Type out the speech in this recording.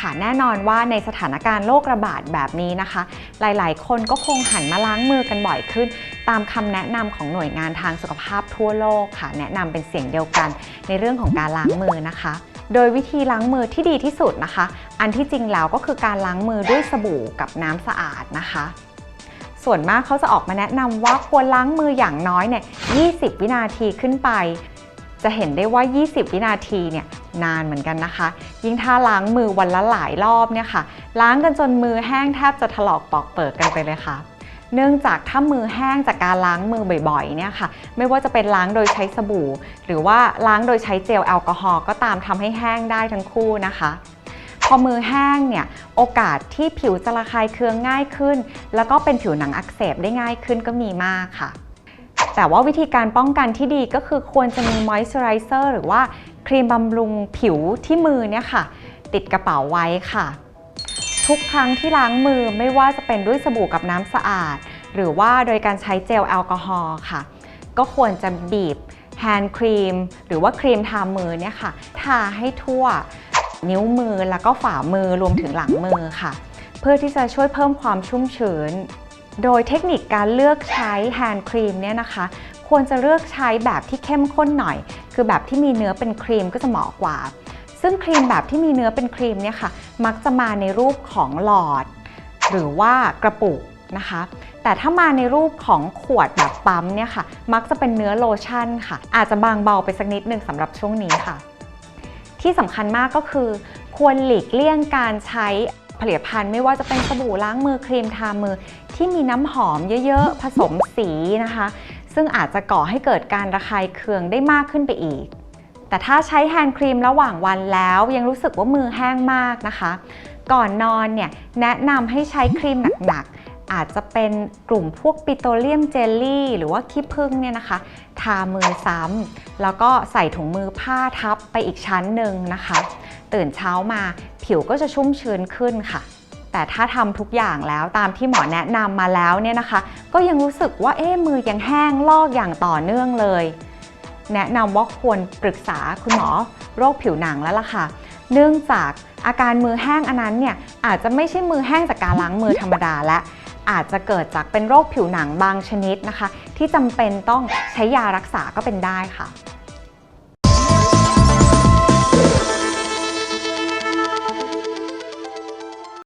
ค่ะแน่นอนว่าในสถานการณ์โรคระบาดแบบนี้นะคะ หลายๆ คนก็คงหันมาล้างมือกันบ่อยขึ้น ตามคำแนะนำของหน่วยงานทางสุขภาพทั่วโลกค่ะ แนะนำเป็นเสียงเดียวกัน ในเรื่องของการล้างมือนะคะ โดยวิธีล้างมือที่ดีที่สุดนะคะ อันที่จริงแล้วก็คือการล้างมือด้วยสบู่กับน้ำสะอาดนะคะส่วนมากเขาจะออกมาแนะนำว่าควรล้างมืออย่างน้อยเนี่ย 20 วินาทีขึ้นไป จะเห็นได้ว่า 20 วินาทีเนี่ย นานเหมือนกันนะคะ ยิ่งถ้าล้างมือวันละหลายรอบเนี่ยค่ะ ล้างกันจนมือแห้งแทบจะถลอกปอกเปิดกันไปเลยค่ะเนื่องจากถ้ามือแห้งจากการล้างมือบ่อยๆเนี่ยค่ะ ไม่ว่าจะเป็นล้างโดยใช้สบู่ หรือว่าล้างโดยใช้เจลแอลกอฮอล์ก็ตามทำให้แห้งได้ทั้งคู่นะคะ พอมือแห้งเนี่ยโอกาสที่ผิวจะระคายเคืองง่ายขึ้น แล้วก็เป็นผิวหนังอักเสบได้ง่ายขึ้นก็มีมากค่ะ แต่ว่าวิธีการป้องกันที่ดีก็คือควรจะมีมอยส์เจอไรเซอร์หรือว่าครีมบำรุงผิวที่มือเนี่ยค่ะ ติดกระเป๋าไว้ค่ะ ทุกครั้งที่ล้างมือไม่ว่าจะเป็นด้วยสบู่กับน้ำสะอาด หรือว่าโดยการใช้เจลแอลกอฮอล์ค่ะ ก็ควรจะบีบแฮนด์ครีม หรือว่าครีมทามือเนี่ยค่ะ ทาให้ทั่วนิ้วมือแล้วก็ฝ่ามือรวมถึงหลังมือค่ะ เพื่อที่จะช่วยเพิ่มความชุ่มชื้น โดยเทคนิคการเลือกใช้แฮนด์ครีมเนี่ยนะคะ ควรจะเลือกใช้แบบที่เข้มข้นหน่อย คือแบบที่มีเนื้อเป็นครีมก็จะเหมาะกว่า ซึ่งครีมแบบที่มีเนื้อเป็นครีมเนี่ยค่ะ มักจะมาในรูปของหลอด หรือว่ากระปุกนะคะ แต่ถ้ามาในรูปของขวดแบบปั๊มเนี่ยค่ะ มักจะเป็นเนื้อโลชั่นค่ะ อาจจะบางเบาไปสักนิดหนึ่งสำหรับช่วงนี้ค่ะ ที่สำคัญมากก็คือ ควรหลีกเลี่ยงการใช้ ผลิตภัณฑ์ไม่ว่าจะเป็นสบู่ล้างมือครีมทามือ ที่มีน้ำหอมเยอะๆ ผสมสีนะคะ ซึ่งอาจจะก่อให้เกิดการระคายเคืองได้มากขึ้นไปอีก แต่ถ้าใช้แฮนด์ครีมระหว่างวันแล้วยังรู้สึกว่ามือแห้งมากนะคะ ก่อนนอนเนี่ยแนะนำให้ใช้ครีมหนักๆ อาจจะเป็นกลุ่มพวกปิโตรเลียมเจลลี่ หรือว่าขี้ผึ้งเนี่ยนะคะ ทามือซ้ำแล้วก็ใส่ถุงมือผ้าทับไปอีกชั้นหนึ่งนะคะ ตื่นเช้ามาผิวก็จะชุ่มชื้นขึ้นค่ะ แต่ถ้าทำทุกอย่างแล้วตามที่หมอแนะนำมาแล้วเนี่ยนะคะ ก็ยังรู้สึกว่าเอ๊ะมือยังแห้งลอกอย่างต่อเนื่องเลย แนะนำว่าควรปรึกษาคุณหมอโรคผิวหนังแล้วล่ะค่ะ เนื่องจากอาการมือแห้งอันนั้นเนี่ยอาจจะไม่ใช่มือแห้งจากการล้างมือธรรมดาและ อาจจะเกิดจากเป็นโรคผิวหนังบางชนิดนะคะ ที่จำเป็นต้องใช้ยารักษาก็เป็นได้ค่ะ